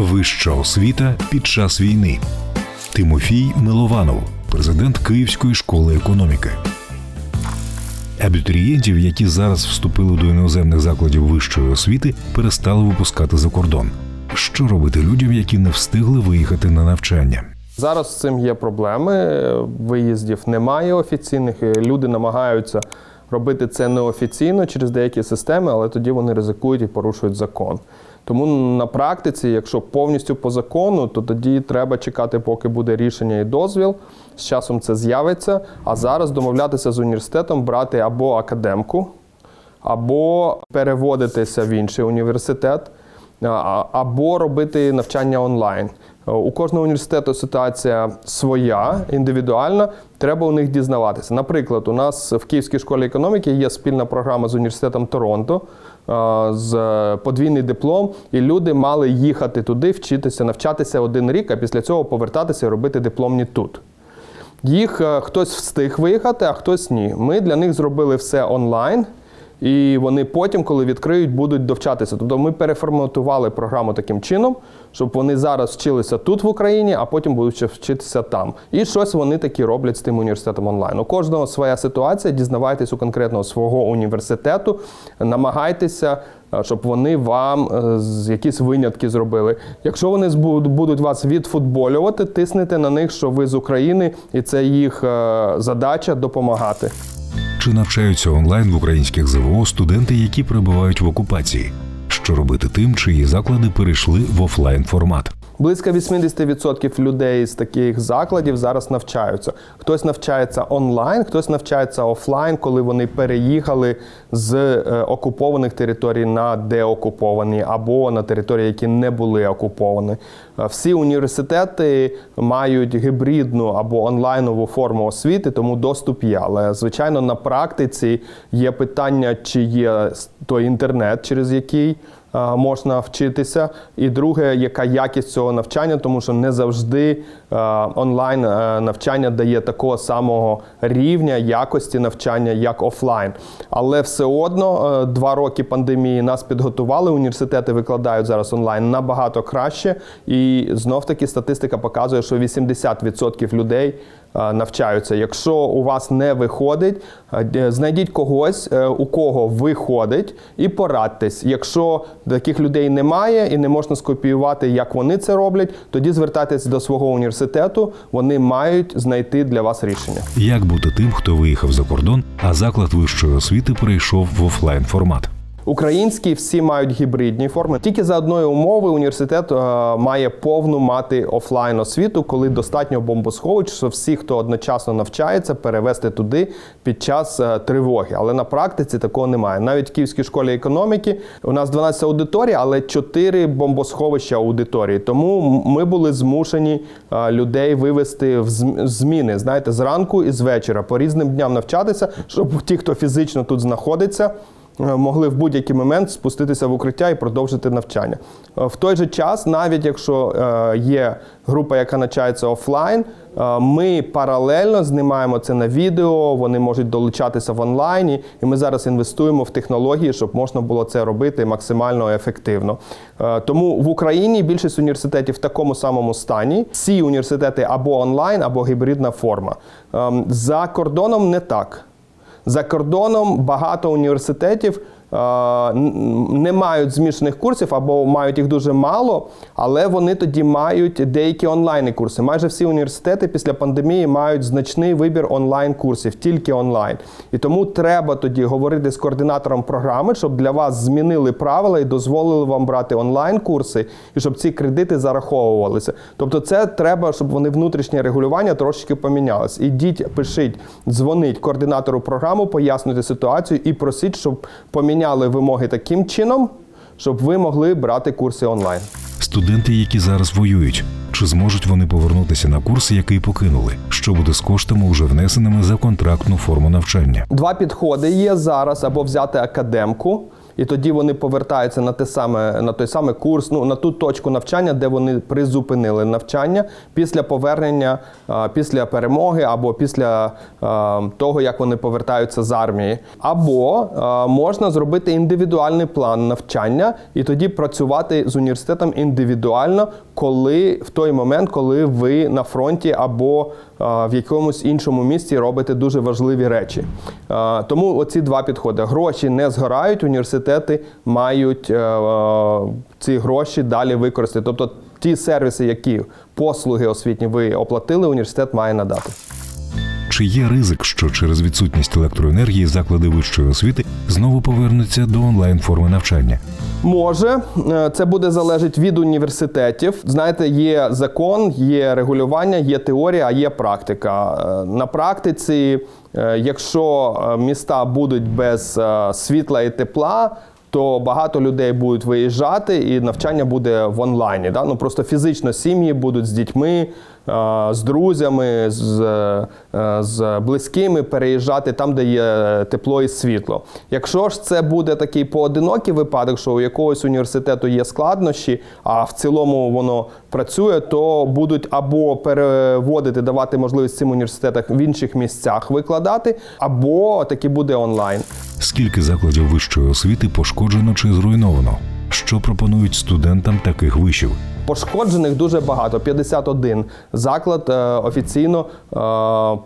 Вища освіта під час війни. Тимофій Милованов, президент Київської школи економіки. Абітурієнтів, які зараз вступили до іноземних закладів вищої освіти, перестали випускати за кордон. Що робити людям, які не встигли виїхати на навчання? Зараз з цим є проблеми. Виїздів немає офіційних. Люди намагаються робити це неофіційно через деякі системи, але тоді вони ризикують і порушують закон. Тому на практиці, якщо повністю по закону, то тоді треба чекати, поки буде рішення і дозвіл. З часом це з'явиться. А зараз домовлятися з університетом, брати або академку, або переводитися в інший університет, або робити навчання онлайн. У кожного університету ситуація своя, індивідуальна. Треба у них дізнаватися. Наприклад, у нас в Київській школі економіки є спільна програма з університетом Торонто з подвійний диплом, і люди мали їхати туди, вчитися, навчатися один рік, а після цього повертатися і робити дипломні тут. Їх е, хтось встиг виїхати, а хтось ні. Ми для них зробили все онлайн. І вони потім, коли відкриють, будуть довчатися. Тобто ми переформатували програму таким чином, щоб вони зараз вчилися тут в Україні, а потім будуть вчитися там. І щось вони такі роблять з тим університетом онлайн. У кожного своя ситуація. Дізнавайтесь у конкретного свого університету, намагайтеся, е, щоб вони вам е, якісь винятки зробили. Якщо вони будуть вас відфутболювати, тиснете на них, що ви з України, і це їх е, задача допомагати. Чи навчаються онлайн в українських ЗВО студенти, які перебувають в окупації? Що робити тим, чиї заклади перейшли в офлайн формат? Близько 80% людей з таких закладів зараз навчаються. Хтось навчається онлайн, хтось навчається офлайн, коли вони переїхали з е, окупованих територій на деокуповані або на території, які не були окуповані. Е, Всі університети мають гібридну або онлайнову форму освіти, тому доступ є. Але звичайно на практиці є питання, чи є той інтернет, через який можна вчитися. І друге, яка якість цього навчання, тому що не завжди е, онлайн е, навчання дає такого самого рівня якості навчання, як офлайн. Але все одно е, два роки пандемії нас підготували. Університети викладають зараз онлайн набагато краще. І знов таки статистика показує, що 80% людей е, навчаються. Якщо у вас не виходить, е, знайдіть когось, е, у кого виходить, і порадьтесь. Якщо таких людей немає і не можна скопіювати, як вони це роблять, тоді звертайтесь до свого університету. Вони мають знайти для вас рішення. Як бути тим, хто виїхав за кордон, а заклад вищої освіти перейшов в офлайн формат? Українські всі мають гібридні форми. Тільки за одної умови університет е, має повну мати офлайн освіту, коли достатньо бомбосховищ, що всі, хто одночасно навчається, перевести туди під час е, тривоги. Але на практиці такого немає. Навіть в Київській школі економіки у нас 12 аудиторій, але 4 бомбосховища аудиторії. Тому ми були змушені е, людей вивести в зміни, знаєте, зранку і з вечора по різним дням навчатися, щоб ті, хто фізично тут знаходиться могли в будь-який момент спуститися в укриття і продовжити навчання. Е, В той же час, навіть якщо е, є група, яка навчається офлайн, е, ми паралельно знімаємо це на відео, вони можуть долучатися в онлайні, і ми зараз інвестуємо в технології, щоб можна було це робити максимально ефективно. Е, Тому в Україні більшість університетів в такому самому стані. Всі університети або онлайн, або гібридна форма. Ем, За кордоном не так. За кордоном багато університетів не мають змішаних курсів або мають їх дуже мало, але вони тоді мають деякі онлайн курси. Майже всі університети після пандемії мають значний вибір онлайн курсів, тільки онлайн. І тому треба тоді говорити з координатором програми, щоб для вас змінили правила і дозволили вам брати онлайн курси, і щоб ці кредити зараховувалися. Тобто, це треба, щоб вони внутрішнє регулювання трошки помінялось. Ідіть, пишіть, дзвоніть координатору програми, пояснюйте ситуацію і просіть, щоб поміняли вимоги таким чином, щоб ви могли брати курси онлайн. Студенти, які зараз воюють, чи зможуть вони повернутися на курс, який покинули? Що буде з коштами, уже внесеними за контрактну форму навчання? Два підходи є зараз або взяти академку. І тоді вони повертаються на те саме на той самий курс, ну на ту точку навчання, де вони призупинили навчання після повернення, після перемоги або після того, як вони повертаються з армії. Або можна зробити індивідуальний план навчання і тоді працювати з університетом індивідуально, коли в той момент, коли ви на фронті або в якомусь іншому місці робите дуже важливі речі. Тому оці два підходи. Гроші не згорають, університети мають е, ці гроші далі використати. Тобто ті сервіси, які послуги освітні ви оплатили, університет має надати. Чи є ризик, що через відсутність електроенергії заклади вищої освіти знову повернуться до онлайн форми навчання? Може, Е, це буде залежати від університетів. Знаєте, є закон, є регулювання, є теорія, а є практика. Е, На практиці, е, якщо міста будуть без світла і тепла. То багато людей будуть виїжджати, і навчання буде в онлайні. Да? Ну просто фізично сім'ї будуть з дітьми, з друзями, з, е, з близькими переїжджати там, де є тепло і світло. Якщо ж це буде такий поодинокий випадок, що у якогось університету є складнощі, а в цілому воно працює, то будуть або переводити, давати можливість цим університетам в інших місцях викладати, або таки буде онлайн. Скільки закладів вищої освіти пошкоджено чи зруйновано? Що пропонують студентам таких вишів? Пошкоджених дуже багато. 51 заклад е, офіційно е,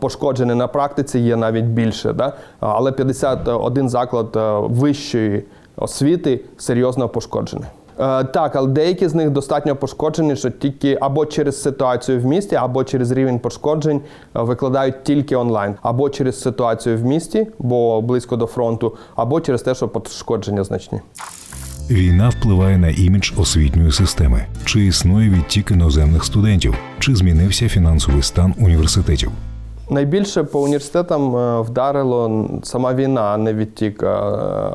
пошкоджений на практиці є навіть більше. Да? Але 51 заклад е, вищої освіти серйозно пошкоджений. Так, але деякі з них достатньо пошкоджені, що тільки або через ситуацію в місті, або через рівень пошкоджень викладають тільки онлайн, або через ситуацію в місті, бо близько до фронту, або через те, що пошкодження значні. Війна впливає на імідж освітньої системи. Чи існує відтік іноземних студентів? Чи змінився фінансовий стан університетів? Найбільше по університетам е, вдарило сама війна, а не відтік е,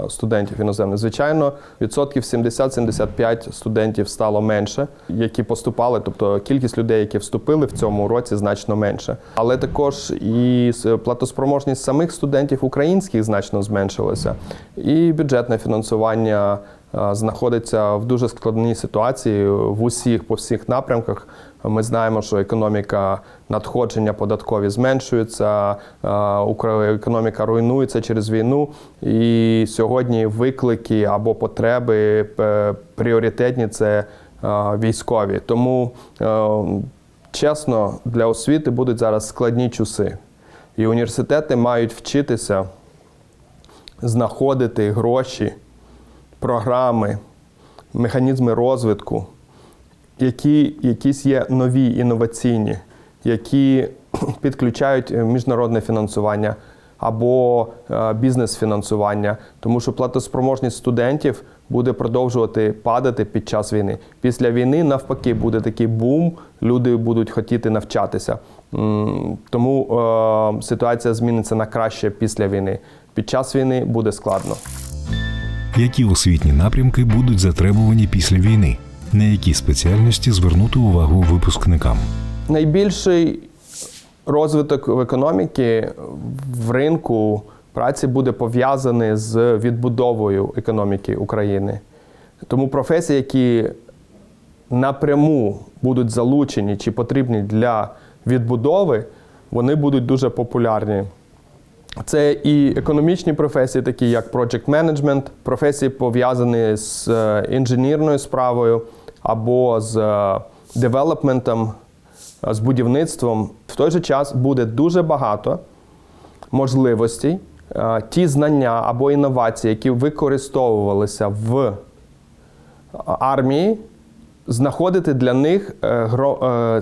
студентів іноземних. Звичайно, відсотків 70-75 студентів стало менше, які поступали, тобто кількість людей, які вступили в цьому році, значно менше. Але також і платоспроможність самих студентів українських значно зменшилася, і бюджетне фінансування. Е, Знаходиться в дуже складній ситуації в усіх по всіх напрямках. Ми знаємо, що економіка надходження податкові зменшується, е, економіка руйнується через війну. І сьогодні виклики або потреби е, пріоритетні це військові. Тому чесно, для освіти будуть зараз складні часи. І університети мають вчитися знаходити гроші, програми, механізми розвитку які якісь є нові інноваційні, які підключають е, міжнародне фінансування або е, бізнес-фінансування, тому що платоспроможність студентів буде продовжувати падати під час війни. Після війни, навпаки, буде такий бум, люди будуть хотіти навчатися. Тому е, ситуація зміниться на краще після війни. Під час війни буде складно. Які освітні напрямки будуть затребувані після війни? На які спеціальності звернути увагу випускникам? Найбільший розвиток в економіки в ринку праці буде пов'язаний з відбудовою економіки України. Тому професії, які напряму будуть залучені чи потрібні для відбудови, вони будуть дуже популярні. Це і економічні професії, такі як project management, професії пов'язані з е, інженерною справою або з е, девелопментом, е, з будівництвом. В той же час буде дуже багато можливостей, ті знання або інновації, які використовувалися в армії, знаходити для них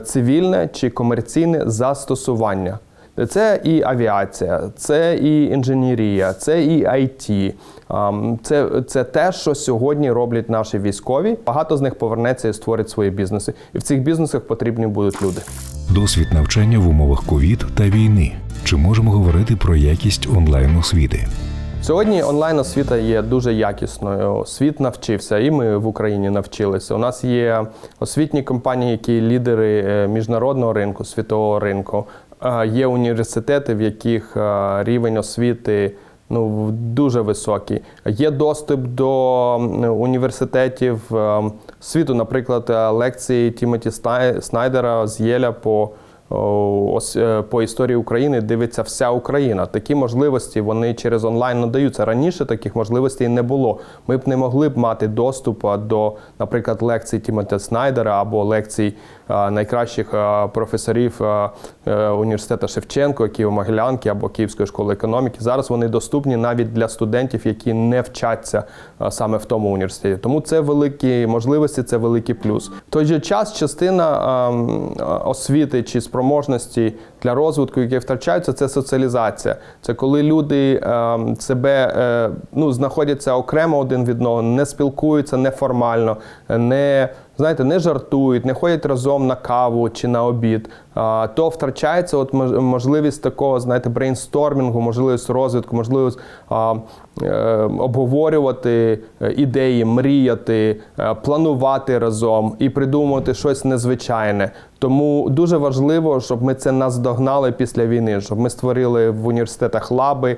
цивільне чи комерційне застосування. Це і авіація, це і інженерія, це і IT. Це, це те, що сьогодні роблять наші військові. Багато з них повернеться і створить свої бізнеси. І в цих бізнесах потрібні будуть люди. Досвід навчання в умовах ковід та війни. Чи можемо говорити про якість онлайн освіти? Сьогодні онлайн освіта є дуже якісною. Світ навчився, і ми в Україні навчилися. У нас є освітні компанії, які лідери е, міжнародного ринку, світового ринку. Є університети, в яких рівень освіти ну, дуже високий. Є доступ до університетів е, світу, наприклад, лекції Тімоті Снайдера з Єля по, о, ос- е, по історії України дивиться вся Україна. Такі можливості вони через онлайн надаються. Раніше таких можливостей не було. Ми б не могли б мати доступу до, наприклад, лекцій Тімоті Снайдера або лекцій е, найкращих е, професорів університету Шевченко, Києво-Могилянки або Київської школи економіки. Зараз вони доступні навіть для студентів, які не вчаться саме в тому університеті. Тому це великі можливості, це великий плюс. В той же час частина ем, освіти чи спроможності для розвитку, які втрачаються, це соціалізація. Це коли люди ем, себе е, ну, знаходяться окремо один від одного, не спілкуються неформально, не знаєте, не жартують, не ходять разом на каву чи на обід, то втрачається от мож- можливість такого, знаєте, брейнстормінгу, можливість розвитку, можливість е, обговорювати е, ідеї, мріяти, е, планувати разом і придумувати щось незвичайне. Тому дуже важливо, щоб ми це наздогнали після війни, щоб ми створили в університетах лаби,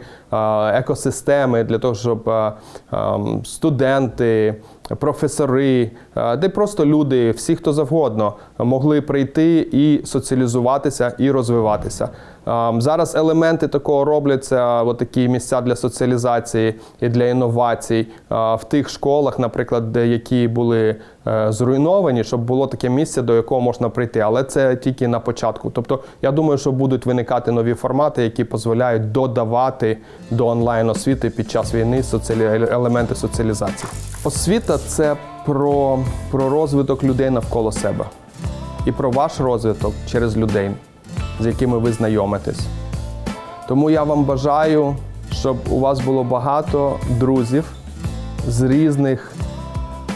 екосистеми для того, щоб ем, студенти, професори, е, де просто люди, всі, хто завгодно, могли прийти і соціалізуватися і розвиватися. Ем, Зараз елементи такого робляться, такі місця для соціалізації і для інновацій е, в тих школах, наприклад, де які були е, зруйновані, щоб було таке місце, до якого можна прийти. Але це тільки на початку. Тобто, я думаю, що будуть виникати нові формати, які дозволяють додавати до онлайн освіти під час війни елементи соціалізації. Освіта це про, про розвиток людей навколо себе і про ваш розвиток через людей, з якими ви знайомитесь. Тому я вам бажаю, щоб у вас було багато друзів з різних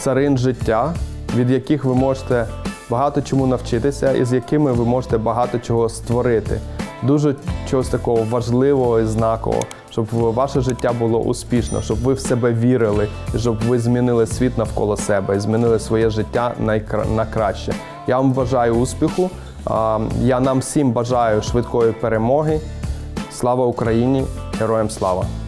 царин життя, від яких ви можете багато чому навчитися, і з якими ви можете багато чого створити. Дуже чогось такого важливого і знакового, щоб ваше життя було успішно, щоб ви в себе вірили, щоб ви змінили світ навколо себе і змінили своє життя на краще. Я вам бажаю успіху. Я нам всім бажаю швидкої перемоги. Слава Україні! Героям слава!